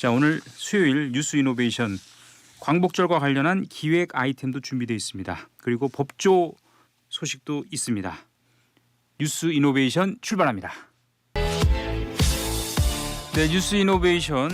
자 오늘 수요일 뉴스 이노베이션 광복절과 관련한 기획 아이템도 준비되어 있습니다. 그리고 법조 소식도 있습니다. 뉴스 이노베이션 출발합니다. 네, 뉴스 이노베이션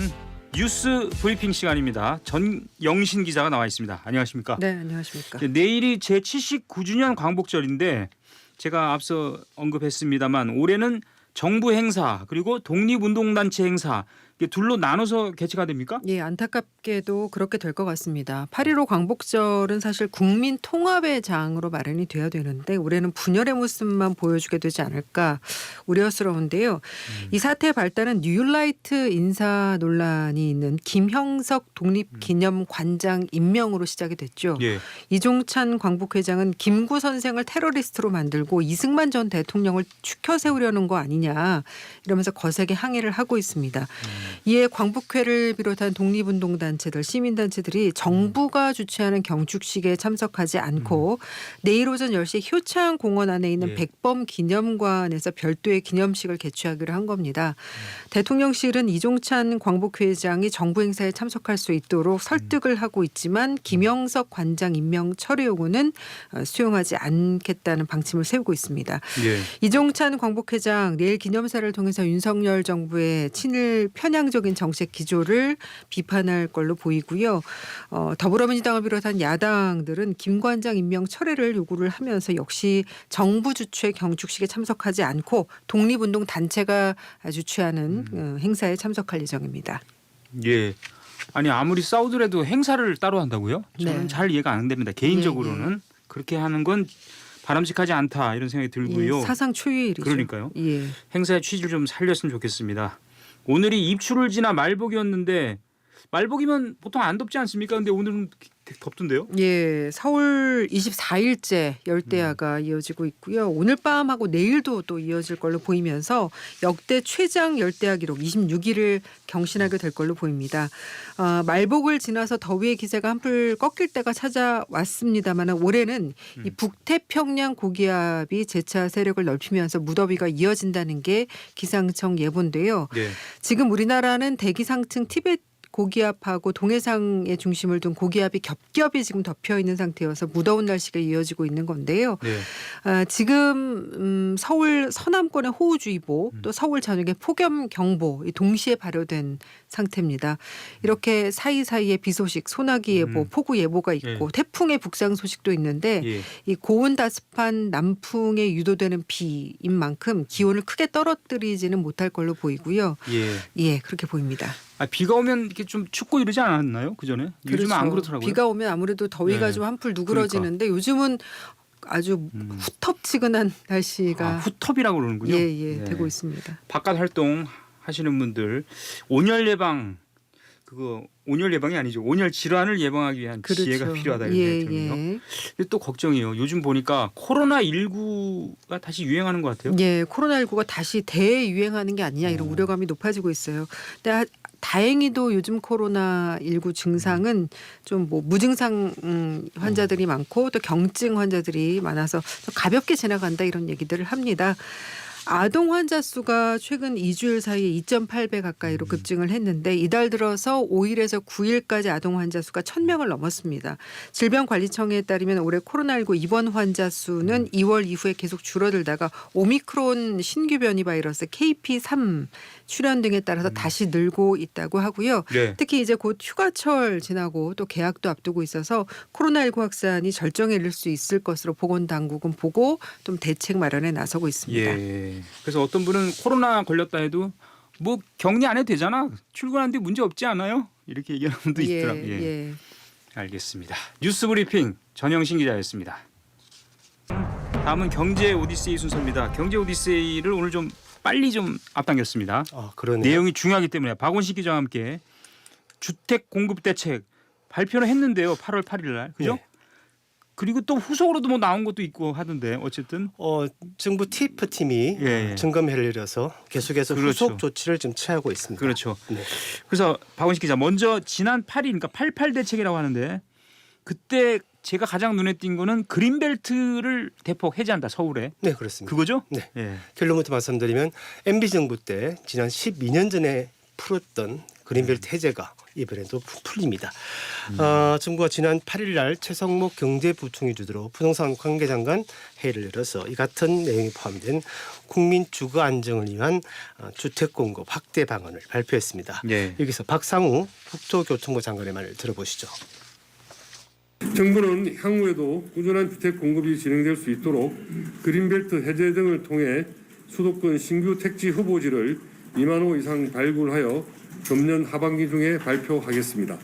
뉴스 브리핑 시간입니다. 전영신 기자가 나와 있습니다. 안녕하십니까? 네, 안녕하십니까. 네, 내일이 제 79주년 광복절인데 제가 앞서 언급했습니다만 올해는 정부 행사 그리고 독립운동단체 행사 이게 둘로 나눠서 개최가 됩니까? 예, 안타깝게도 그렇게 될 것 같습니다. 8.15 광복절은 사실 국민 통합의 장으로 마련이 돼야 되는데 올해는 분열의 모습만 보여주게 되지 않을까 우려스러운데요. 음. 이 사태의 발단은 뉴라이트 인사 논란이 있는 김형석 독립기념관장 임명으로 시작이 됐죠. 예. 이종찬 광복회장은 김구 선생을 테러리스트로 만들고 이승만 전 대통령을 추켜 세우려는 거 아니냐 이러면서 거세게 항의를 하고 있습니다. 이에 광복회를 비롯한 독립운동 단체들, 시민 단체들이 정부가 주최하는 경축식에 참석하지 않고 내일 오전 10시 효창 공원 안에 있는 예. 백범 기념관에서 별도의 기념식을 개최하기로 한 겁니다. 대통령실은 이종찬 광복회장이 정부 행사에 참석할 수 있도록 설득을 하고 있지만 김영석 관장 임명 철회 요구는 어, 수용하지 않겠다는 방침을 세우고 있습니다. 예. 이종찬 광복회장 내일 기념사를 통해서 윤석열 정부의 친일 편향 적인 정책 기조를 비판할 걸로 보이고요. 어, 더불어민주당을 비롯한 야당들은 김 관장 임명 철회를 요구를 하면서 역시 정부 주최 경축식에 참석하지 않고 독립운동 단체가 주최하는 어, 행사에 참석할 예정입니다. 예. 아니 아무리 싸우더라도 행사를 따로 한다고요? 저는 네. 잘 이해가 안 됩니다. 개인적으로는 그렇게 하는 건 바람직하지 않다 이런 생각이 들고요. 예, 사상 초유의 일이죠. 그러니까요. 예. 행사의 취지를 좀 살렸으면 좋겠습니다. 오늘이 입추를 지나 말복이었는데 말복이면 보통 안 덥지 않습니까? 근데 오늘은 덥던데요? 예, 서울 24일째 음. 열대야가 이어지고 있고요. 오늘 밤하고 내일도 또 이어질 걸로 보이면서 역대 최장 열대야 기록 26일을 경신하게 될 걸로 보입니다. 어, 말복을 지나서 더위의 기세가 한풀 꺾일 때가 찾아왔습니다만 올해는 음. 이 북태평양 고기압이 재차 세력을 넓히면서 무더위가 이어진다는 게 기상청 예보인데요. 네. 지금 우리나라는 대기 상층 티베트 고기압하고 동해상에 중심을 둔 고기압이 겹겹이 지금 덮여 있는 상태여서 무더운 날씨가 이어지고 있는 건데요. 네. 아, 지금 음, 서울 서남권의 호우주의보 음. 또 서울 전역의 폭염경보 이 동시에 발효된 상태입니다. 이렇게 사이사이에 비 소식, 소나기 예보, 음. 폭우 예보가 있고 태풍의 북상 소식도 있는데 예. 이 고온 다습한 남풍에 유도되는 비인 만큼 기온을 크게 떨어뜨리지는 못할 걸로 보이고요. 예. 예, 그렇게 보입니다. 아, 비가 오면 이렇게 좀 춥고 이러지 않았나요? 그 전에? 요즘 은 안 그렇죠. 그렇더라고요. 비가 오면 아무래도 더위가 네. 좀 한풀 누그러지는데 요즘은 아주 음. 후텁지근한 날씨가 아, 후텁이라고 그러는군요. 예예 네. 되고 있습니다. 바깥 활동 하시는 분들 온열 예방 그거 온열 예방이 아니죠. 온열 질환을 예방하기 위한 그렇죠. 지혜가 필요하다 이런 예, 들거든요. 예. 근데 또 걱정이에요. 요즘 보니까 코로나 19가 다시 유행하는 것 같아요. 예, 코로나 19가 다시 대유행하는 게 아니냐 이런 어. 우려감이 높아지고 있어요. 근데 하- 다행히도 요즘 코로나 19 증상은 좀 뭐 무증상 음, 환자들이 많고 또 경증 환자들이 많아서 좀 가볍게 지나간다 이런 얘기들을 합니다. 아동 환자 수가 최근 2주일 사이에 2.8배 가까이로 급증을 했는데 이달 들어서 5일에서 9일까지 아동 환자 수가 1000명을 넘었습니다. 질병관리청에 따르면 올해 코로나19 입원 환자 수는 2월 이후에 계속 줄어들다가 오미크론 신규 변이 바이러스 KP3 출현 등에 따라서 다시 늘고 있다고 하고요. 네. 특히 이제 곧 휴가철 지나고 또 개학도 앞두고 있어서 코로나19 확산이 절정에 이를 수 있을 것으로 보건 당국은 보고 좀 대책 마련에 나서고 있습니다. 예. 그래서 어떤 분은 코로나 걸렸다 해도 뭐 격리 안 해도 되잖아. 출근하는데 문제 없지 않아요? 이렇게 얘기하는 분도 있더라고요. 예. 예. 알겠습니다. 뉴스 브리핑 전영신 기자였습니다. 다음은 경제 오디세이 순서입니다. 경제 오디세이를 오늘 좀 빨리 좀 앞당겼습니다. 아, 그러네요. 내용이 중요하기 때문에 박원식 기자와 함께 주택 공급 대책 발표를 했는데요. 8월 8일 날. 그죠? 네. 그리고 또 후속으로도 뭐 나온 것도 있고 하던데 어쨌든 어, 정부 TF 팀이 예, 예. 점검회를 열어서 계속해서 그렇죠. 후속 조치를 지금 취하고 있습니다. 그렇죠. 네. 그래서 박원식 기자 먼저 지난 8일 그러니까 88 대책이라고 하는데 그때 제가 가장 눈에 띈 거는 그린벨트를 대폭 해제한다 서울에 네, 그렇습니다. 그거죠? 네. 예. 결론부터 말씀드리면 MB 정부 때 지난 12년 전에 풀었던 그린벨트 해제가 이번에도 푸- 풀립니다. 어, 정부가 지난 8일 날 최성목 경제부총리 주도로 부동산 관계장관 회의를 열어서 이 같은 내용이 포함된 국민 주거 안정을 위한 어, 주택 공급 확대 방안을 발표했습니다. 예. 여기서 박상우 국토교통부 장관의 말을 들어보시죠. 정부는 향후에도 꾸준한 주택 공급이 진행될 수 있도록 그린벨트 해제 등을 통해 수도권 신규 택지 후보지를 2만 호 이상 발굴하여 금년 하반기 중에 발표하겠습니다.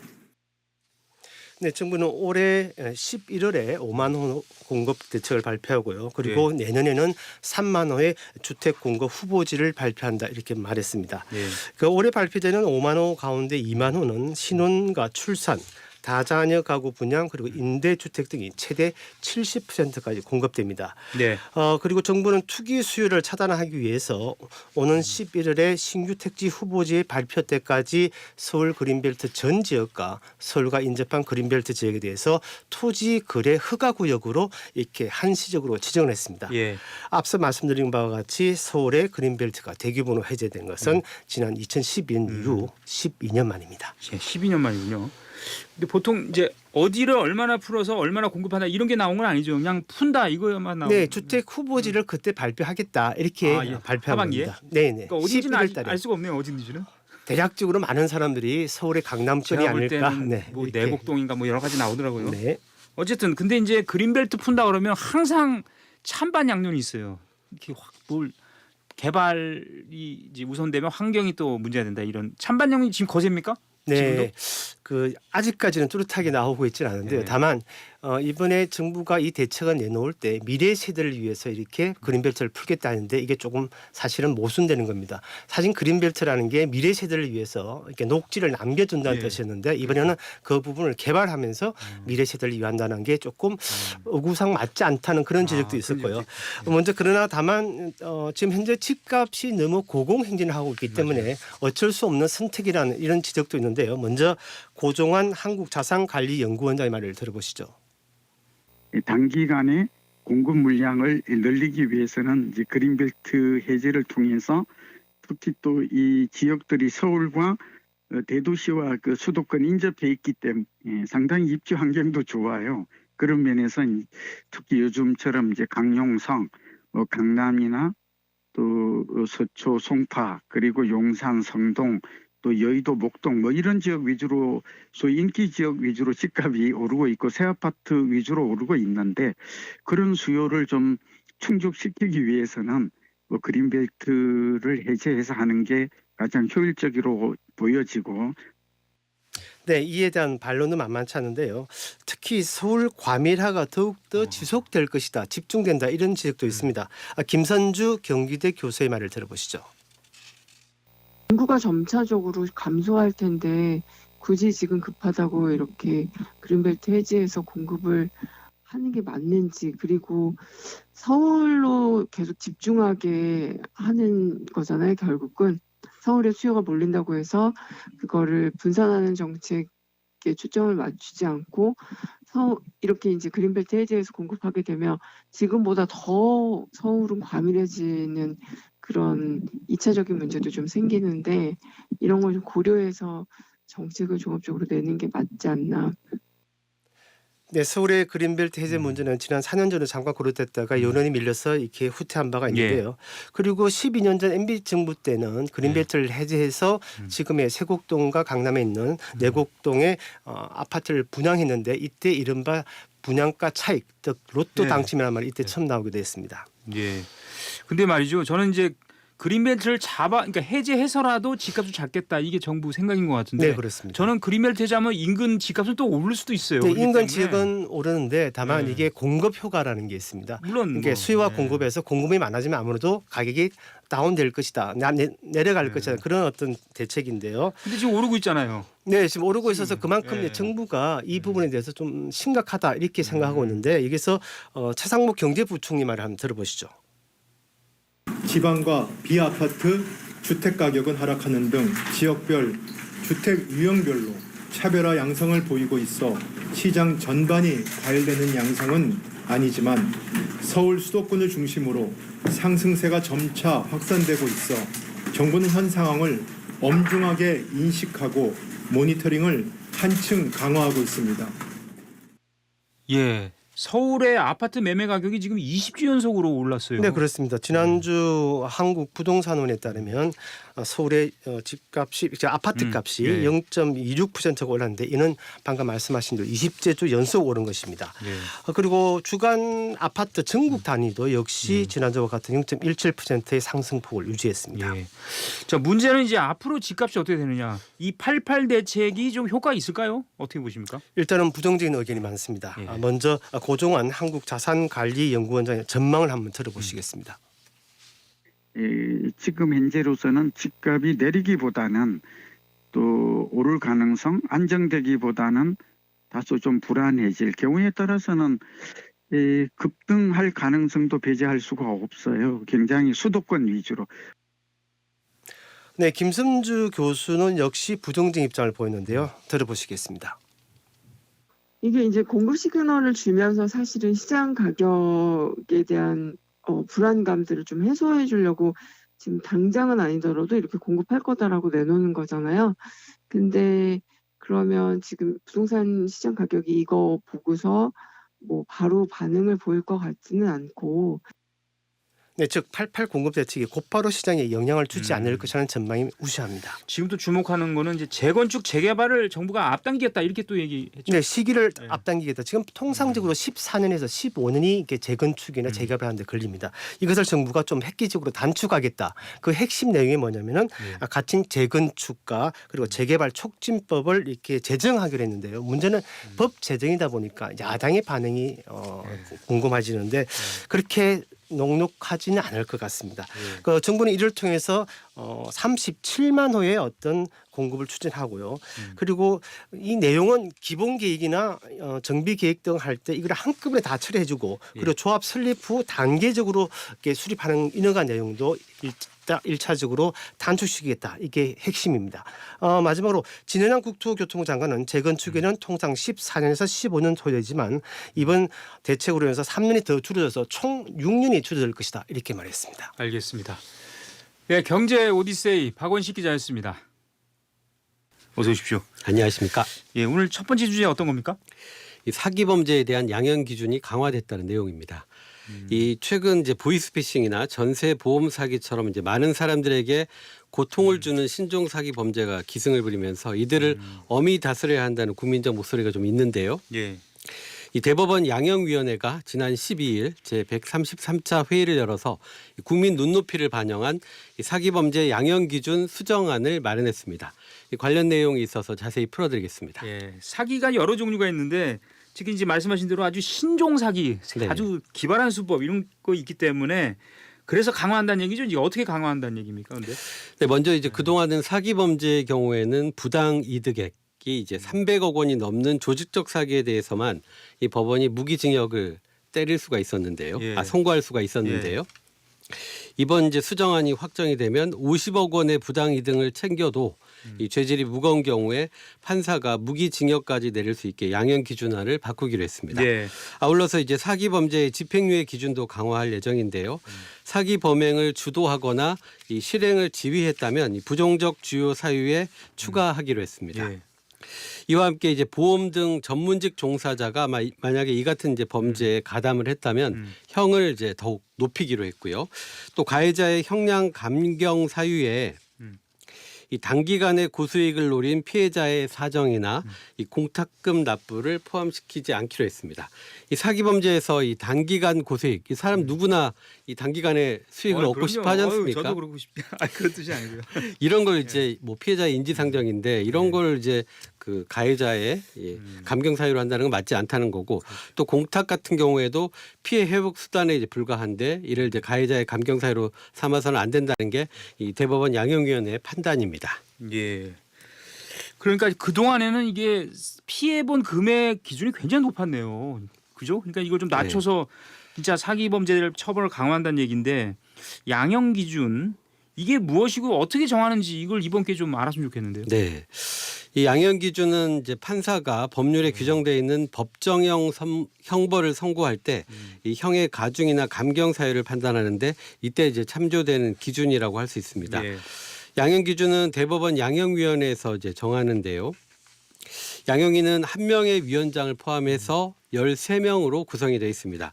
네, 정부는 올해 11월에 5만 호 공급 대책을 발표하고요. 그리고 내년에는 3만 호의 주택 공급 후보지를 발표한다 이렇게 말했습니다. 예. 그 올해 발표되는 5만 호 가운데 2만 호는 신혼과 출산, 다자녀 가구 분양 그리고 임대 주택 등이 최대 70%까지 공급됩니다. 네. 어 그리고 정부는 투기 수요를 차단하기 위해서 오는 11월에 신규 택지 후보지 발표 때까지 서울 그린벨트 전 지역과 서울과 인접한 그린벨트 지역에 대해서 토지 거래 허가 구역으로 이렇게 한시적으로 지정을 했습니다. 예. 앞서 말씀드린 바와 같이 서울의 그린벨트가 대규모로 해제된 것은 지난 2012년 이후 12년 만입니다. 예, 12년 만이군요. 근데 보통 이제 어디를 얼마나 풀어서 얼마나 공급한다 이런 게 나온 건 아니죠. 그냥 푼다 이거만 나온. 네, 주택 후보지를 그때 발표하겠다 이렇게 아, 예. 발표한 하반기에? 겁니다. 네, 네. 그러니까 어딘지는 알, 11월 달에 알 수가 없네요. 어딘지는. 대략적으로 많은 사람들이 서울의 강남권이 제가 볼 아닐까. 때는 네, 뭐 이렇게. 내곡동인가 뭐 여러 가지 나오더라고요. 네. 어쨌든 근데 이제 그린벨트 푼다 그러면 항상 찬반 양론이 있어요. 이렇게 확뭘 개발이 이제 우선되면 환경이 또 문제가 된다 이런 찬반 양론이 지금 거셉니까? 지금도? 네, 그 아직까지는 뚜렷하게 나오고 있지는 않은데요. 네. 다만 어, 이번에 정부가 이 대책을 내놓을 때 미래 세대를 위해서 이렇게 그린벨트를 풀겠다는데 이게 조금 사실은 모순되는 겁니다. 사실 그린벨트라는 게 미래 세대를 위해서 이렇게 녹지를 남겨둔다는 네. 뜻이었는데 이번에는 그 부분을 개발하면서 음. 미래 세대를 위한다는 게 조금 의구상 맞지 않다는 그런 지적도 아, 있을 그런 거예요. 지적. 먼저 그러나 다만 어, 지금 현재 집값이 너무 고공행진을 하고 있기 때문에 어쩔 수 없는 선택이라는 이런 지적도 있는데요. 먼저 고종환 한국자산관리연구원장의 말을 들어보시죠. 단기간에 공급 물량을 늘리기 위해서는 이제 그린벨트 해제를 통해서 특히 또 이 지역들이 서울과 어, 대도시와 그 수도권 인접해 있기 때문에 상당히 입지 환경도 좋아요. 그런 면에서 이- 특히 요즘처럼 이제 강용성, 뭐 강남이나 또 어, 서초, 송파 그리고 용산, 성동 또 여의도, 목동 뭐 이런 지역 위주로 소위 인기 지역 위주로 집값이 오르고 있고 새 아파트 위주로 오르고 있는데 그런 수요를 좀 충족시키기 위해서는 뭐 그린벨트를 해제해서 하는 게 가장 효율적으로 보여지고 네, 이에 대한 반론은 만만치 않은데요. 특히 서울 과밀화가 더욱더 지속될 것이다, 집중된다 이런 지적도 있습니다. 아, 김선주 경기대 교수의 말을 들어보시죠. 인구가 점차적으로 감소할 텐데 굳이 지금 급하다고 이렇게 그린벨트 해지해서 공급을 하는 게 맞는지 그리고 서울로 계속 집중하게 하는 거잖아요 결국은. 서울에 수요가 몰린다고 해서 그거를 분산하는 정책에 초점을 맞추지 않고 서 이렇게 이제 그린벨트 해지해서 공급하게 되면 지금보다 더 서울은 과밀해지는 그런 이차적인 문제도 좀 생기는데 이런 걸 좀 고려해서 정책을 종합적으로 내는 게 맞지 않나. 네, 서울의 그린벨트 해제 문제는 지난 4년 전에 잠깐 고려됐다가 여론이 밀려서 이렇게 후퇴한 바가 있는데요. 그리고 12년 전 MB 정부 때는 그린벨트를 해제해서 음. 지금의 세곡동과 강남에 있는 내곡동에 어, 아파트를 분양했는데 이때 이른바 분양가 차익, 즉 로또 네. 당첨이라는 말이 이때 네. 처음 나오게 됐습니다. 예. 근데 말이죠. 저는 이제 그린벨트를 잡아 그러니까 해제해서라도 집값을 잡겠다 이게 정부 생각인 것 같은데 네, 그렇습니다. 저는 그린벨트 해제하면 인근 집값은 또 오를 수도 있어요. 네, 인근. 지역은 오르는데 다만 네. 이게 공급 효과라는 게 있습니다. 물론 이게 뭐, 수요와 네. 공급에서 공급이 많아지면 아무래도 가격이 다운될 것이다, 내, 내려갈 네. 것이다 그런 어떤 대책인데요. 근데 지금 오르고 있잖아요. 네, 지금 오르고 있어서 그만큼 예. 정부가 이 부분에 대해서 좀 심각하다 이렇게 생각하고 음. 있는데 여기서 어, 최상목 경제부총리 말을 한번 들어보시죠. 지방과 비아파트 주택 가격은 하락하는 등 지역별 주택 유형별로 차별화 양상을 보이고 있어 시장 전반이 과열되는 양상은 아니지만 서울 수도권을 중심으로 상승세가 점차 확산되고 있어 정부는 현 상황을 엄중하게 인식하고 모니터링을 한층 강화하고 있습니다. 예. 서울의 아파트 매매 가격이 지금 20주 연속으로 올랐어요. 네 그렇습니다. 지난주 한국 부동산원에 따르면 어, 서울의 어, 집값이 아파트 음, 값이 예. 0.26%가 올랐는데 이는 방금 말씀하신 대로 20제주 연속 오른 것입니다. 예. 어, 그리고 주간 아파트 전국 단위도 역시 음. 지난주와 같은 0.17%의 상승폭을 유지했습니다. 예. 자 문제는 이제 앞으로 집값이 어떻게 되느냐. 이 88 대책이 좀 효과 있을까요? 어떻게 보십니까? 일단은 부정적인 의견이 많습니다. 예. 아, 먼저 고 종환 한국자산관리연구원장의 전망을 한번 들어보시겠습니다. 에, 지금 현재로서는 집값이 내리기보다는 또 오를 가능성 안정되기보다는 다소 좀 불안해질 경우에 따라서는 에, 급등할 가능성도 배제할 수가 없어요. 굉장히 수도권 위주로 네, 김승주 교수는 역시 부정적 입장을 보였는데요. 들어보시겠습니다. 이게 이제 공급 시그널을 주면서 사실은 시장 가격에 대한 어, 불안감들을 좀 해소해 주려고 지금 당장은 아니더라도 이렇게 공급할 거다라고 내놓는 거잖아요. 근데 그러면 지금 부동산 시장 가격이 이거 보고서 뭐 바로 반응을 보일 것 같지는 않고 네, 즉 88 공급 대책이 곧바로 시장에 영향을 주지 음. 않을 것이라는 전망이 우세합니다. 지금도 주목하는 거는 이제 재건축 재개발을 정부가 앞당기겠다 이렇게 또 얘기했죠. 네, 시기를 네. 앞당기겠다. 지금 통상적으로 14년에서 15년이 이게 재건축이나 음. 재개발하는데 걸립니다. 이것을 정부가 좀 획기적으로 단축하겠다. 그 핵심 내용이 뭐냐면은 네. 아, 같은 재건축과 그리고 재개발 촉진법을 이렇게 제정하기로 했는데요. 문제는 법 제정이다 보니까 야당의 반응이 어, 네. 궁금해지는데 그렇게 녹록하지는 않을 것 같습니다. 예. 그 정부는 이를 통해서 어 37만 호의 어떤 공급을 추진하고요. 음. 그리고 이 내용은 기본 계획이나 어 정비 계획 등 할 때 이걸 한꺼번에 다 처리해주고 그리고 예. 조합 설립 후 단계적으로 이렇게 수립하는 인허가 내용도 일차 일차적으로 단축시키겠다 이게 핵심입니다. 어 마지막으로 진현양 국토교통부 장관은 재건축에는 통상 14년에서 15년 소요되지만 이번 대책으로 인해서 3년이 더 줄어들어서 총 6년이 줄어들 것이다 이렇게 말했습니다. 알겠습니다. 네, 경제 오디세이 박원식 기자였습니다. 어서 오십시오. 안녕하십니까. 예, 오늘 첫 번째 주제 어떤 겁니까? 이 사기 범죄에 대한 양형 기준이 강화됐다는 내용입니다. 이 최근 이제 보이스피싱이나 전세 보험 사기처럼 이제 많은 사람들에게 고통을 주는 신종 사기 범죄가 기승을 부리면서 이들을 엄히 다스려야 한다는 국민적 목소리가 좀 있는데요. 예. 이 대법원 양형위원회가 지난 12일 제 133차 회의를 열어서 이 국민 눈높이를 반영한 이 사기범죄 양형 기준 수정안을 마련했습니다. 이 관련 내용이 있어서 자세히 풀어드리겠습니다. 예. 사기가 여러 종류가 있는데 지금 이제 말씀하신 대로 아주 신종 사기, 네. 아주 기발한 수법 이런 거 있기 때문에 그래서 강화한다는 얘기죠. 이게 어떻게 강화한다는 얘기입니까? 근데 네, 먼저 이제 그동안은 사기 범죄의 경우에는 부당 이득액 이 이제 300억 원이 넘는 조직적 사기에 대해서만 이 법원이 무기징역을 때릴 수가 있었는데요. 예. 아 선고할 수가 있었는데요. 이번 이제 수정안이 확정이 되면 50억 원의 부당 이득을 챙겨도 이 죄질이 무거운 경우에 판사가 무기징역까지 내릴 수 있게 양형 기준화를 바꾸기로 했습니다. 예. 아울러서 이제 사기 범죄의 집행유예 기준도 강화할 예정인데요. 사기 범행을 주도하거나 이 실행을 지휘했다면 이 부정적 주요 사유에 추가하기로 했습니다. 예. 이와 함께 이제 보험 등 전문직 종사자가 마- 만약에 이 같은 이제 범죄에 가담을 했다면 음. 형을 이제 더욱 높이기로 했고요. 또 가해자의 형량 감경 사유에 음. 이 단기간의 고수익을 노린 피해자의 사정이나 음. 이 공탁금 납부를 포함시키지 않기로 했습니다. 이 사기 범죄에서 이 단기간 고수익, 이 사람 누구나 이 단기간에 수익을 어, 얻고 그럼요. 싶어 하지 않습니까? 저도 그러고 싶. 아, 그런 뜻이 아니고요. 이런 걸 이제 뭐 피해자의 인지상정인데 이런 네. 걸 이제 그 가해자의 예, 음. 감경 사유로 한다는 건 맞지 않다는 거고 또 공탁 같은 경우에도 피해 회복 수단에 이제 불과한데 이를 이제 가해자의 감경 사유로 삼아서는 안 된다는 게 이 대법원 양형위원회의 판단입니다. 예. 그러니까 그 동안에는 이게 피해 본 금액 기준이 굉장히 높았네요. 그죠? 그러니까 이걸 좀 낮춰서 진짜 사기 범죄를 처벌을 강화한다는 얘기인데 양형 기준 이게 무엇이고 어떻게 정하는지 이걸 이번 기회에 좀 알았으면 좋겠는데요. 네. 이 양형 기준은 이제 판사가 법률에 음. 규정되어 있는 법정형 선- 형벌을 선고할 때이 음. 형의 가중이나 감경 사유를 판단하는데 이때 이제 참조되는 기준이라고 할 수 있습니다. 예. 양형 기준은 대법원 양형위원회에서 이제 정하는데요. 양형위는 한 명의 위원장을 포함해서 13명으로 구성이 되어 있습니다.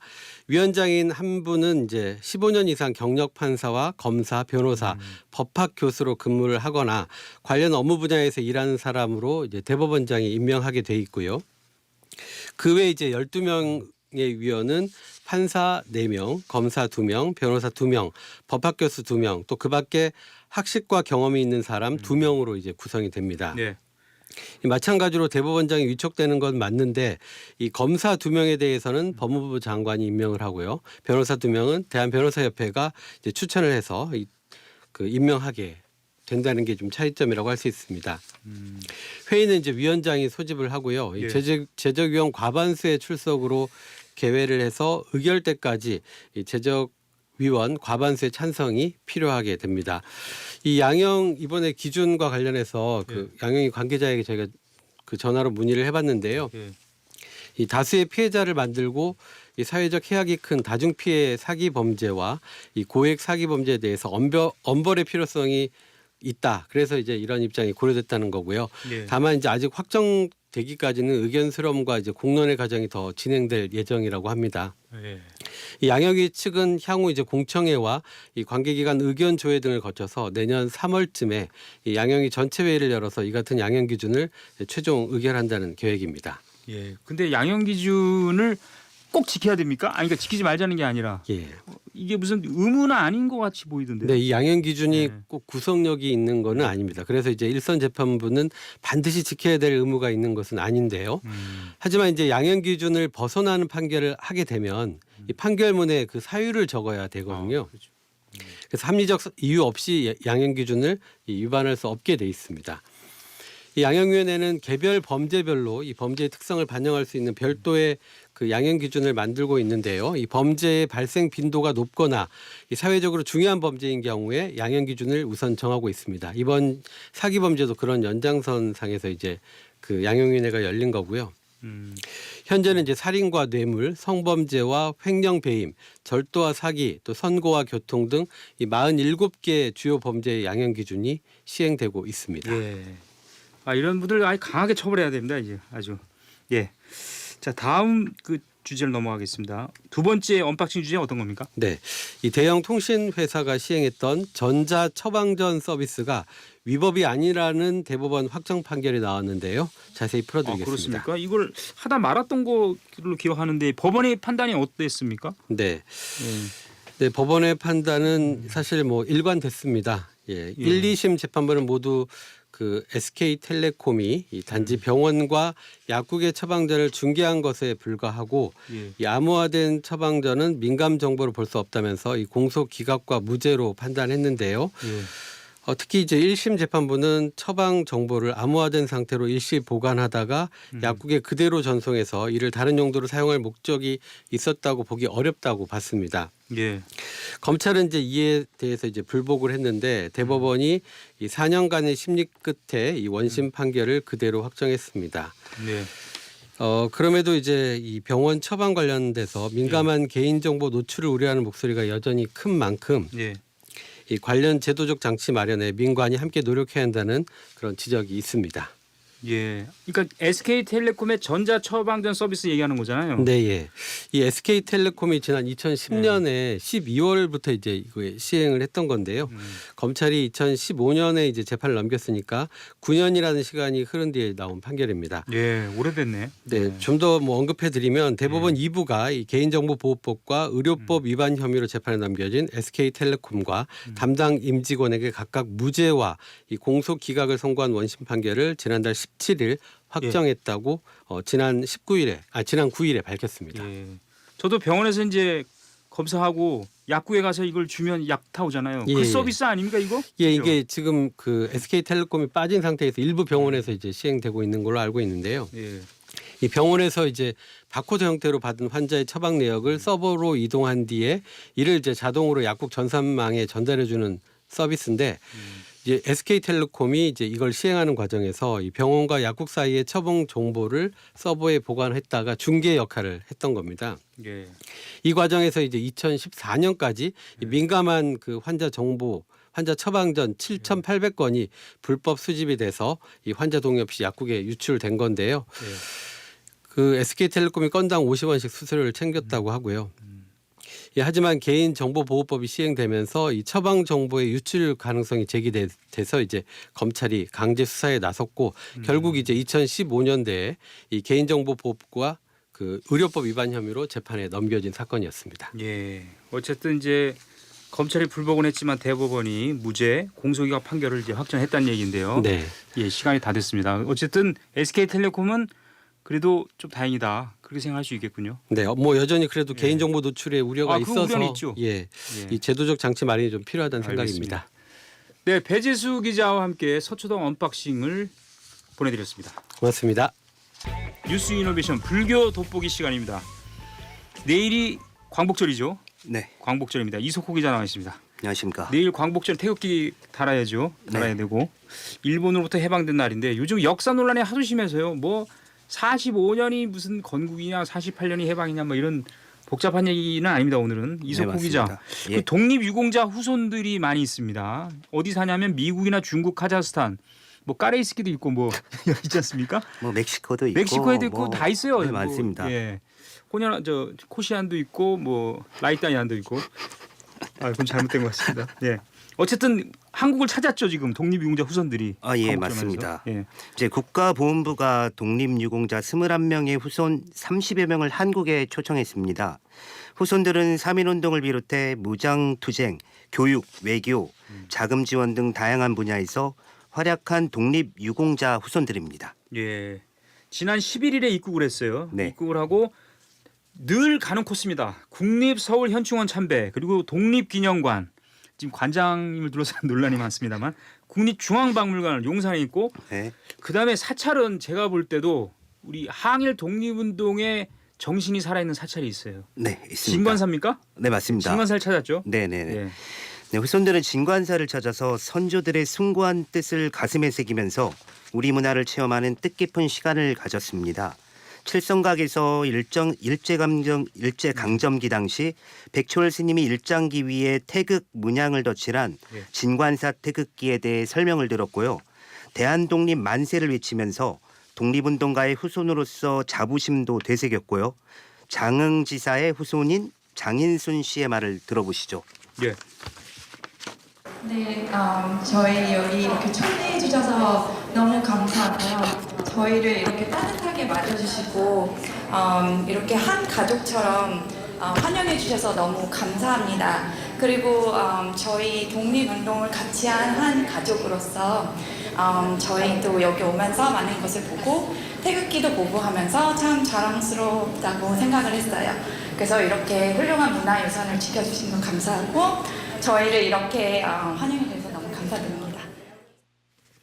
위원장인 한 분은 이제 15년 이상 경력 판사와 검사, 변호사, 법학 교수로 근무를 하거나 관련 업무 분야에서 일하는 사람으로 이제 대법원장이 임명하게 돼 있고요. 그 외에 이제 12명의 위원은 판사 4명, 검사 2명, 변호사 2명, 법학 교수 2명, 또 그 밖에 학식과 경험이 있는 사람 2명으로 이제 구성이 됩니다. 네. 이 마찬가지로 대법원장이 위촉되는 건 맞는데 이 검사 두 명에 대해서는 법무부 장관이 임명을 하고요. 변호사 두 명은 대한변호사협회가 이제 추천을 해서 이, 그 임명하게 된다는 게 좀 차이점이라고 할 수 있습니다. 회의는 이제 위원장이 소집을 하고요. 이 예. 제적 제적위원 과반수의 출석으로 개회를 해서 의결 때까지 이 제적 위원 과반수의 찬성이 필요하게 됩니다. 이 양형 이번에 기준과 관련해서 그 양형이 관계자에게 저희가 그 전화로 문의를 해봤는데요. 예. 이 다수의 피해자를 만들고 이 사회적 해악이 큰 다중 피해 사기 범죄와 이 고액 사기 범죄에 대해서 엄벌, 엄벌의 필요성이 있다. 그래서 이제 이런 입장이 고려됐다는 거고요. 예. 다만 이제 아직 확정되기까지는 의견 수렴과 이제 공론의 과정이 더 진행될 예정이라고 합니다. 예. 이 양형위 측은 향후 이제 공청회와 이 관계기관 의견 조회 등을 거쳐서 내년 3월쯤에 이 양형위 전체 회의를 열어서 이 같은 양형 기준을 최종 의결한다는 계획입니다. 예. 근데 양형 기준을 꼭 지켜야 됩니까? 아니 그러니까 지키지 말자는 게 아니라 예. 이게 무슨 의무는 아닌 것 같이 보이던데. 근데 이 양형 기준이 네. 꼭 구속력이 있는 거는 아닙니다. 그래서 이제 일선 재판부는 반드시 지켜야 될 의무가 있는 것은 아닌데요. 음. 하지만 이제 양형 기준을 벗어나는 판결을 하게 되면 이 판결문에 그 사유를 적어야 되거든요. 아, 그렇죠. 그래서 합리적 이유 없이 양형 기준을 이 위반할 수 없게 돼 있습니다. 이 양형위원회는 개별 범죄별로 이 범죄의 특성을 반영할 수 있는 별도의 그 양형 기준을 만들고 있는데요. 이 범죄의 발생 빈도가 높거나 이 사회적으로 중요한 범죄인 경우에 양형 기준을 우선 정하고 있습니다. 이번 사기 범죄도 그런 연장선 상에서 이제 그 양형위원회가 열린 거고요. 음. 현재는 이제 살인과 뇌물, 성범죄와 횡령 배임, 절도와 사기, 또 선고와 교통 등 이 47개 주요 범죄의 양형 기준이 시행되고 있습니다. 예. 아 이런 분들 아예 강하게 처벌해야 됩니다. 이제 아주. 예. 자 다음 그 주제를 넘어가겠습니다. 두 번째 언박싱 주제 어떤 겁니까? 네. 이 대형 통신 회사가 시행했던 전자 처방전 서비스가 위법이 아니라는 대법원 확정 판결이 나왔는데요. 자세히 아, 풀어드리겠습니다. 그렇습니까? 이걸 하다 말았던 걸로 기억하는데 법원의 판단이 어땠습니까? 네. 예. 네, 법원의 판단은 사실 뭐 일관됐습니다. 예. 예. 1, 2심 재판부는 모두 그 SK텔레콤이 이 단지 음. 병원과 약국의 처방전을 중개한 것에 불과하고 예. 이 암호화된 처방전은 민감 정보를 볼 수 없다면서 이 공소 기각과 무죄로 판단했는데요. 예. 어, 특히 이제 1심 재판부는 처방 정보를 암호화된 상태로 일시 보관하다가 음. 약국에 그대로 전송해서 이를 다른 용도로 사용할 목적이 있었다고 보기 어렵다고 봤습니다. 예. 검찰은 이제 이에 대해서 이제 불복을 했는데 대법원이 이 4년간의 심리 끝에 이 원심 판결을 그대로 확정했습니다. 네. 어 그럼에도 이제 이 병원 처방 관련돼서 민감한 개인정보 노출을 우려하는 목소리가 여전히 큰 만큼 예. 이 관련 제도적 장치 마련에 민관이 함께 노력해야 한다는 그런 지적이 있습니다. 예. 그러니까 SK텔레콤의 전자 처방전 서비스 얘기하는 거잖아요. 네, 예. 이 SK텔레콤이 지난 2010년에 12월부터 이제 이거 시행을 했던 건데요. 음. 검찰이 2015년에 이제 재판을 넘겼으니까 9년이라는 시간이 흐른 뒤에 나온 판결입니다. 예, 오래됐네. 네, 좀더 뭐 언급해 드리면 대법원 2부가 이 개인정보보호법과 의료법 위반 혐의로 재판에 넘겨진 SK텔레콤과 담당 임직원에게 각각 무죄와 이 공소 기각을 선고한 원심 판결을 지난달 17일 확정했다고 어, 지난 19일에 아 지난 9일에 밝혔습니다. 예. 저도 병원에서 이제 검사하고 약국에 가서 이걸 주면 약 타오잖아요. 예, 그 예. 서비스 아닙니까 이거? 예, 그죠? 이게 지금 그 SK텔레콤이 빠진 상태에서 일부 병원에서 이제 시행되고 있는 걸로 알고 있는데요. 예. 이 병원에서 이제 바코드 형태로 받은 환자의 처방 내역을 서버로 이동한 뒤에 이를 이제 자동으로 약국 전산망에 전달해 주는 서비스인데 이제 SK텔레콤이 이제 이걸 시행하는 과정에서 이 병원과 약국 사이의 처방 정보를 서버에 보관했다가 중개 역할을 했던 겁니다. 예. 이 과정에서 이제 2014년까지 이 민감한 그 환자 정보 환자 처방전 7,800건이 불법 수집이 돼서 이 환자 동의 없이 약국에 유출된 건데요. 예. 그 SK텔레콤이 건당 50원씩 수수료를 챙겼다고 하고요. 예, 하지만 개인 정보 보호법이 시행되면서 이 처방 정보의 유출 가능성이 제기돼서 이제 검찰이 강제 수사에 나섰고 결국 이제 2015년대에 이 개인 정보 보호법과 그 의료법 위반 혐의로 재판에 넘겨진 사건이었습니다. 예. 어쨌든 이제 검찰이 불복은 했지만 대법원이 무죄 공소기각 판결을 이제 확정했다는 얘기인데요. 네. 예, 시간이 다 됐습니다. 어쨌든 SK텔레콤은 그래도 좀 다행이다. 그렇게 생각할 수 있겠군요. 네, 어, 뭐 여전히 그래도 예. 개인정보 노출에 우려가 아, 그 있어서 우려는 있죠. 예, 예. 이 제도적 장치 마련이 좀 필요하다는 알겠습니다. 생각입니다. 네, 배재수 기자와 함께 서초동 언박싱을 보내드렸습니다. 고맙습니다. 뉴스 이노베이션 불교 돋보기 시간입니다. 내일이 광복절이죠. 네, 광복절입니다. 이석호 기자 나와 있습니다. 안녕하십니까. 내일 광복절 태극기 달아야죠. 달아야 네. 되고 일본으로부터 해방된 날인데 요즘 역사 논란이 하도 심해서요. 뭐 45년이 무슨 건국이냐 48년이 해방이냐 뭐 이런 복잡한 얘기는 아닙니다. 오늘은 이석호 네, 기자. 맞습니다. 예. 그 독립 유공자 후손들이 많이 있습니다. 어디 사냐면 미국이나 중국, 카자흐스탄, 뭐 까레이스키도 있고 뭐 있지 않습니까? 뭐 멕시코도 있고 멕시코에도 있고 뭐, 다 있어요. 네, 뭐, 많습니다. 예. 호년 저 코시안도 있고 뭐 라이따니안도 있고. 아, 그건 잘못된 것 같습니다. 예. 어쨌든 한국을 찾았죠 지금 독립유공자 후손들이. 아, 예, 광복절면서. 맞습니다. 예. 이제 국가보훈부가 독립유공자 21명의 후손 30여 명을 한국에 초청했습니다. 후손들은 3.1운동을 비롯해 무장투쟁, 교육, 외교, 자금 지원 등 다양한 분야에서 활약한 독립유공자 후손들입니다. 예. 지난 11일에 입국을 했어요. 네. 입국을 하고 늘 가는 코스입니다. 국립 서울 현충원 참배 그리고 독립기념관 지금 관장님을 둘러싼 논란이 많습니다만 국립중앙박물관을 용산에 있고 네, 그다음에 사찰은 제가 볼 때도 우리 항일 독립운동의 정신이 살아있는 사찰이 있어요. 네 있습니다. 진관사입니까? 네 맞습니다. 진관사를 찾았죠. 네, 네, 네. 예. 네, 후손들은 진관사를 찾아서 선조들의 숭고한 뜻을 가슴에 새기면서 우리 문화를 체험하는 뜻깊은 시간을 가졌습니다. 칠성각에서 일정 일제감정 일제강점기 당시 백초월 스님이 일장기 위에 태극 문양을 덧칠한 예. 진관사 태극기에 대해 설명을 들었고요. 대한 독립 만세를 외치면서 독립운동가의 후손으로서 자부심도 되새겼고요. 장흥 지사의 후손인 장인순 씨의 말을 들어보시죠. 예. 네, 음, 저희 여기 이렇게 초대해 주셔서 너무 감사하고요. 저희를 이렇게 따뜻하게 맞아주시고 음, 이렇게 한 가족처럼 어, 환영해 주셔서 너무 감사합니다. 그리고 음, 저희 독립운동을 같이 한 한 가족으로서 음, 저희도 여기 오면서 많은 것을 보고 태극기도 보고 하면서 참 자랑스럽다고 생각을 했어요. 그래서 이렇게 훌륭한 문화유산을 지켜주신 건 감사하고 저희를 이렇게 어, 환영해 주셔서 너무 감사드립니다.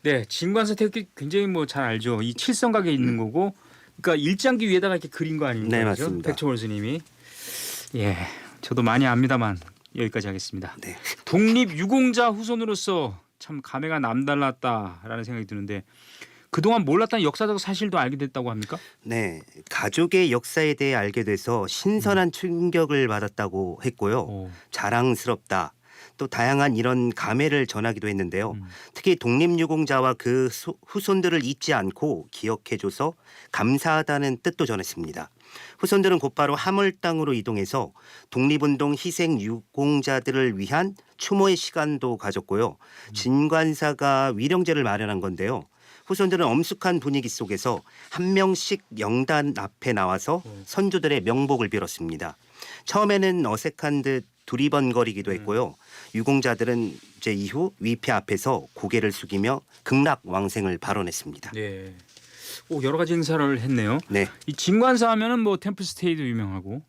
네, 진관사 태극기 굉장히 뭐 잘 알죠. 이 칠성각에 있는 거고, 그러니까 일장기 위에다가 이렇게 그린 거 아닙니까? 네, 그죠? 맞습니다. 백초월 스님이. 예, 저도 많이 압니다만 여기까지 하겠습니다. 네. 독립 유공자 후손으로서 참 감회가 남달랐다라는 생각이 드는데 그동안 몰랐던 역사적 사실도 알게 됐다고 합니까? 네, 가족의 역사에 대해 알게 돼서 신선한 충격을 받았다고 했고요. 오. 자랑스럽다. 또 다양한 이런 감회를 전하기도 했는데요. 음. 특히 독립유공자와 그 수- 후손들을 잊지 않고 기억해줘서 감사하다는 뜻도 전했습니다. 후손들은 곧바로 하물 땅으로 이동해서 독립운동 희생 유공자들을 위한 추모의 시간도 가졌고요. 진관사가 위령제를 마련한 건데요. 후손들은 엄숙한 분위기 속에서 한 명씩 명단 앞에 나와서 선조들의 명복을 빌었습니다. 처음에는 어색한 듯 두리번거리기도 했고요. 유공자들은 이제 이후 위패 앞에서 고개를 숙이며 극락 왕생을 발언했습니다. 네. 오, 여러 가지 행사를 했네요. 네, 이 진관사 하면은 뭐 템플스테이도 유명하고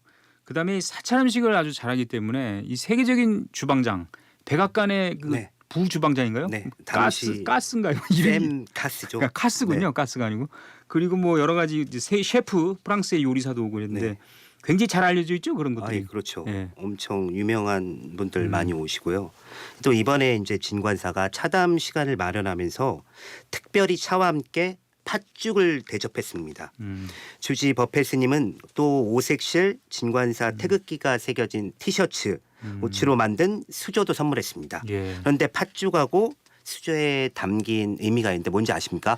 그다음에 이 사찰 음식을 아주 잘하기 때문에 이 세계적인 주방장 백악관의 그 네. 부주방장인가요? 네, 가스 당시 가스인가요? 샘 카스죠. 그러니까 카스군요. 가스가 아니고 그리고 뭐 여러 가지 이제 세- 셰프 프랑스의 요리사도 오고 그랬는데 네. 굉장히 잘 알려져 있죠 그런 아, 것들이. 예, 그렇죠. 네. 엄청 유명한 분들 음. 많이 오시고요. 또 이번에 이제 진관사가 차담 시간을 마련하면서 특별히 차와 함께 팥죽을 대접했습니다. 음. 주지 버페스님은 또 오색실 진관사 태극기가 새겨진 티셔츠 음. 오치로 만든 수저도 선물했습니다. 예. 그런데 팥죽하고 수저에 담긴 의미가 있는데 뭔지 아십니까?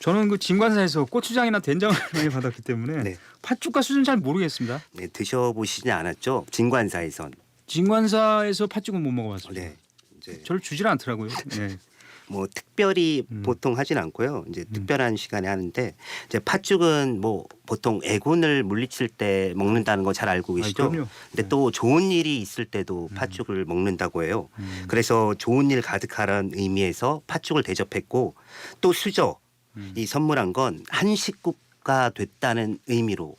저는 그 진관사에서 고추장이나 된장을 많이 받았기 때문에 네. 팥죽과 수저는 잘 모르겠습니다. 네, 드셔보시지 않았죠? 진관사에선. 진관사에서 팥죽은 못 먹어봤습니다. 네. 이제 저를 주질 않더라고요. 네. 뭐 특별히 음. 보통 하진 않고요. 이제 특별한 시간에 하는데 이제 팥죽은 뭐 보통 애군을 물리칠 때 먹는다는 거 잘 알고 계시죠? 그럼요. 근데 또 좋은 일이 있을 때도 팥죽을 먹는다고 해요. 그래서 좋은 일 가득하라는 의미에서 팥죽을 대접했고 또 수저 음. 이 선물한 건 한 식구가 됐다는 의미로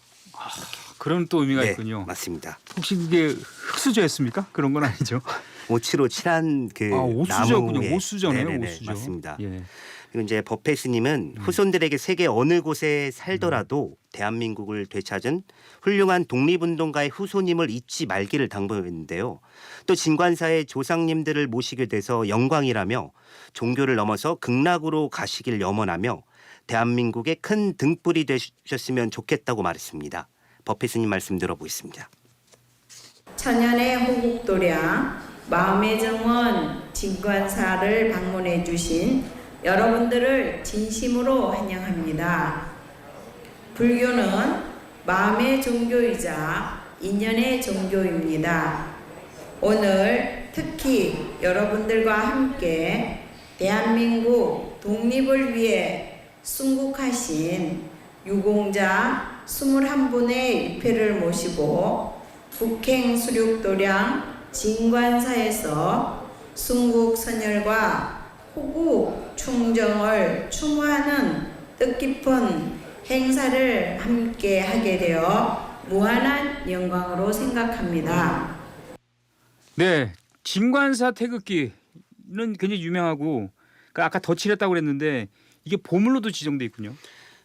그런 또 의미가 네, 있군요. 맞습니다. 혹시 그게 흑수저였습니까? 그런 건 아니죠. 오치로 칠한 그 아, 오수저군요. 나무에 오수저네요. 네네네, 오수저. 맞습니다. 예. 그리고 이제 버페 스님은 음. 후손들에게 세계 어느 곳에 살더라도 대한민국을 되찾은 훌륭한 독립운동가의 후손임을 잊지 말기를 당부했는데요. 또 진관사의 조상님들을 모시게 돼서 영광이라며 종교를 넘어서 극락으로 가시길 염원하며 대한민국의 큰 등불이 되셨으면 좋겠다고 말했습니다. 버페스님 말씀 들어보겠습니다. 천연의 호국도량 마음의 정원 진관사를 방문해 주신 여러분들을 진심으로 환영합니다. 불교는 마음의 종교이자 인연의 종교입니다. 오늘 특히 여러분들과 함께 대한민국 독립을 위해 순국하신 유공자 21분의 위패를 모시고 북행 수륙도량 진관사에서 순국 선열과 호국 충정을 추모하는 뜻깊은 행사를 함께 하게 되어 무한한 영광으로 생각합니다. 네, 진관사 태극기는 굉장히 유명하고 그 아까 덧칠했다고 그랬는데 이게 보물로도 지정돼 있군요.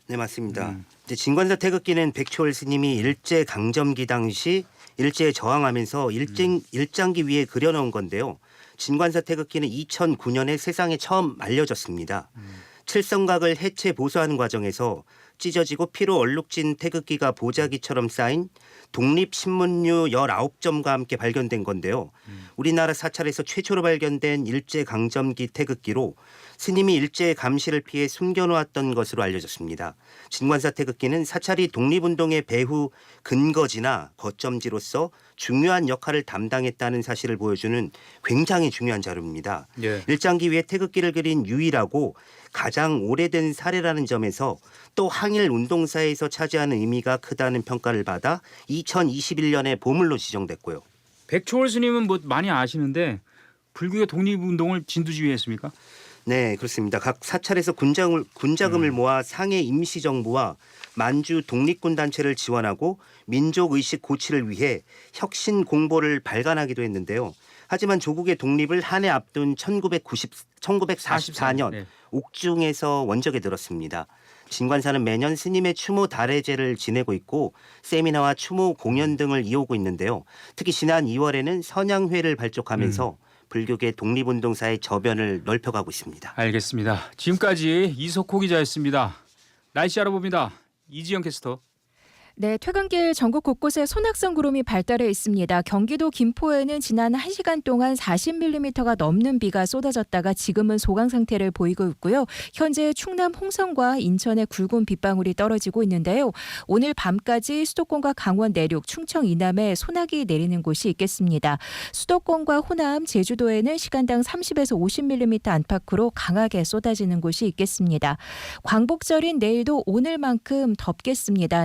네 맞습니다. 음. 이제 진관사 태극기는 백초월 스님이 일제 강점기 당시 일제에 저항하면서 일쟁, 음. 일장기 위에 그려놓은 건데요. 진관사 태극기는 2009년에 세상에 처음 알려졌습니다. 음. 칠성각을 해체 보수하는 과정에서 찢어지고 피로 얼룩진 태극기가 보자기처럼 쌓인 독립신문류 19점과 함께 발견된 건데요. 음. 우리나라 사찰에서 최초로 발견된 일제 강점기 태극기로 스님이 일제의 감시를 피해 숨겨놓았던 것으로 알려졌습니다. 진관사 태극기는 사찰이 독립운동의 배후 근거지나 거점지로서 중요한 역할을 담당했다는 사실을 보여주는 굉장히 중요한 자료입니다. 예. 일장기 위에 태극기를 그린 유일하고 가장 오래된 사례라는 점에서 또 항일 운동사에서 차지하는 의미가 크다는 평가를 받아 2021년에 보물로 지정됐고요. 백초월 스님은 뭐 많이 아시는데 불교의 독립운동을 진두지휘했습니까? 네, 그렇습니다. 각 사찰에서 군장을, 군자금을 모아 상해 임시정부와 만주 독립군 단체를 지원하고 민족 의식 고취를 위해 혁신 공보를 발간하기도 했는데요. 하지만 조국의 독립을 한 해 앞둔 1990, 1944년 네. 옥중에서 원적에 들었습니다. 진관사는 매년 스님의 추모 달해제를 지내고 있고 세미나와 추모 공연 등을 이어오고 있는데요. 특히 지난 2월에는 선양회를 발족하면서 불교계 독립운동사의 저변을 넓혀가고 있습니다. 알겠습니다. 지금까지 이석호 기자였습니다. 날씨 알아봅니다. 이지영 캐스터. 네, 퇴근길 전국 곳곳에 소낙성 구름이 발달해 있습니다. 경기도 김포에는 지난 1시간 동안 40mm가 넘는 비가 쏟아졌다가 지금은 소강 상태를 보이고 있고요. 현재 충남 홍성과 인천에 굵은 빗방울이 떨어지고 있는데요. 오늘 밤까지 수도권과 강원 내륙, 충청 이남에 소나기 내리는 곳이 있겠습니다. 수도권과 호남, 제주도에는 시간당 30에서 50mm 안팎으로 강하게 쏟아지는 곳이 있겠습니다. 광복절인 내일도 오늘만큼 덥겠습니다.